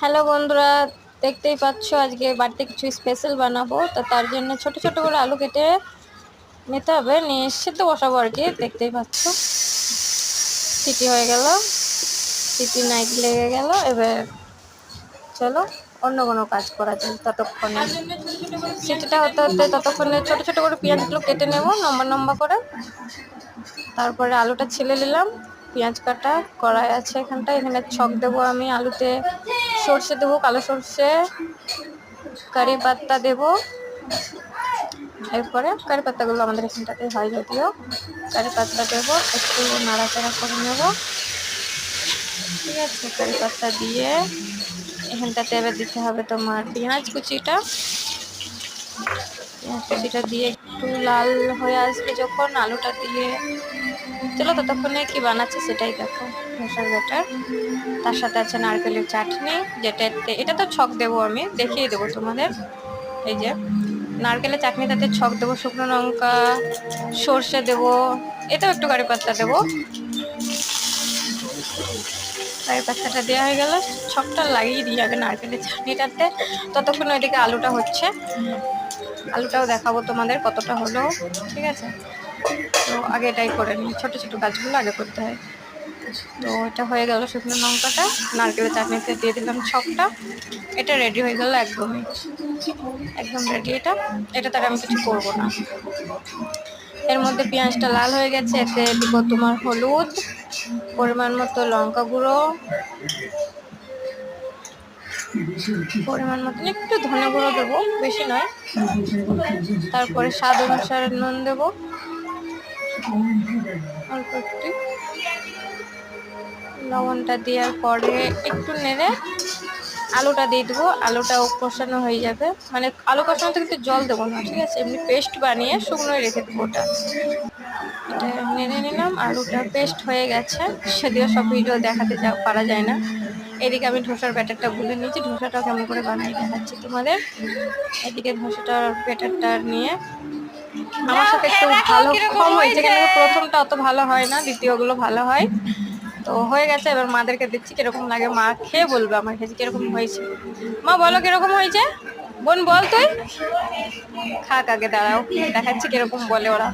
Hello বন্ধুরা, দেখতেই পাচ্ছ আজকে বাড়িতে কিছু স্পেশাল বানাবো। তো তার জন্য ছোট ছোট করে আলু কেটে নিতে হবে। নিয়ে বসাবো আর কি, দেখতেই পাচ্ছ। সিটি হয়ে গেল। সিটি নাইট লেগে গেল। এবার চলো, অন্য কোনো কাজ করা যায় ততক্ষণে। সিটিটা হতে হতে ততক্ষণে ছোট ছোট করে পেঁয়াজগুলো কেটে নেব, লম্বা লম্বা করে। তারপরে আলুটা ছেলে নিলাম। পেঁয়াজ কাটা কড়াই আছে এখানটা এখানে ছক দেবো আমি আলুতে। সর্ষে দেবো, কালো সর্ষে, কারি পাত্তা দেবো। এরপরে কারি পাত্তাগুলো আমাদের এখানটাতে হয় যদিও। কারি পাত্তা দেবো, একটু নাড়াচাড়া করে নেব। ঠিক আছে, কারি পাত্তা দিয়ে এখানটাতে এবার দিতে হবে তোমার পেঁয়াজ কুচিটা। পেঁয়াজ কুচিটা দিয়ে একটু লাল হয়ে আসবে যখন আলুটা দিয়ে। চলো ততক্ষণে কি বানাচ্ছে সেটাই দেখো মশার ব্যাটার। তার সাথে আছে নারকেলের চাটনি, যেটা এটা তো ছক দেবো আমি, দেখিয়ে দেবো তোমাদের। এই যে, নারকেলের চাটনিটাতে ছক দেবো, শুকনো লঙ্কা, সর্ষে দেবো এটাও একটু কারি পাত্তা দেবো। কারি পাত্তাটা দেওয়া হয়ে গেল, ছকটা লাগিয়ে দিয়ে যাবে নারকেলের চাটনিটাতে। ততক্ষণ ওইদিকে আলুটা হচ্ছে। আলুটাও দেখাবো তোমাদের কতটা হলো, ঠিক আছে? তো আগে এটাই করে নিই, ছোটো ছোটো গাছগুলো আগে করতে হয়। তো এটা হয়ে গেল শুকনো লঙ্কাটা, নারকেলের চাটনিতে দিয়ে দিলাম ছকটা। এটা রেডি হয়ে গেল একদমই। একদম রেডি এটা। এটা তার আমি কিছু করব না। এর মধ্যে পেঁয়াজটা লাল হয়ে গেছে, এতে দিব তোমার হলুদ, পরিমাণ মতো লঙ্কা গুঁড়ো পরিমাণ মতন একটু ধনে গুঁড়ো দেবো, বেশি নয়। তারপরে স্বাদ অনুসারে নুন দেবো। অল্প একটু। লবণটা দেওয়ার পরে একটু নেড়ে আলুটা দিয়ে দেবো। আলুটাও কষানো হয়ে যাবে। মানে আলু কষানোতে কিন্তু জল দেবো না, ঠিক আছে? এমনি পেস্ট বানিয়ে শুকনোই রেখে দেবো ওটা। এটা নেড়ে নিলাম, আলুটা পেস্ট হয়ে গেছে। সেদিকে সব ভিডিও দেখাতে যা পারা যায় না। এদিকে আমি ধোসার ব্যাটারটা গুলে নিয়েছি ধোসাটাও কেমন করে বানিয়ে দেখাচ্ছি তোমাদের। এদিকে ধোসাটার ব্যাটারটা নিয়ে আমার সাথে একটু ভালো কম হয়েছে। কিন্তু প্রথমটা অত ভালো হয় না দ্বিতীয়গুলো ভালো হয়। তো হয়ে গেছে এবার মাদেরকে দিচ্ছি কীরকম লাগে মা খেয়ে বলবে আমার খেয়েছি কীরকম হয়েছে। মা বলো কীরকম হয়েছে? বোন বল তুই। খাক আগে দাঁড়াও দেখাচ্ছি কীরকম বলে ওরা।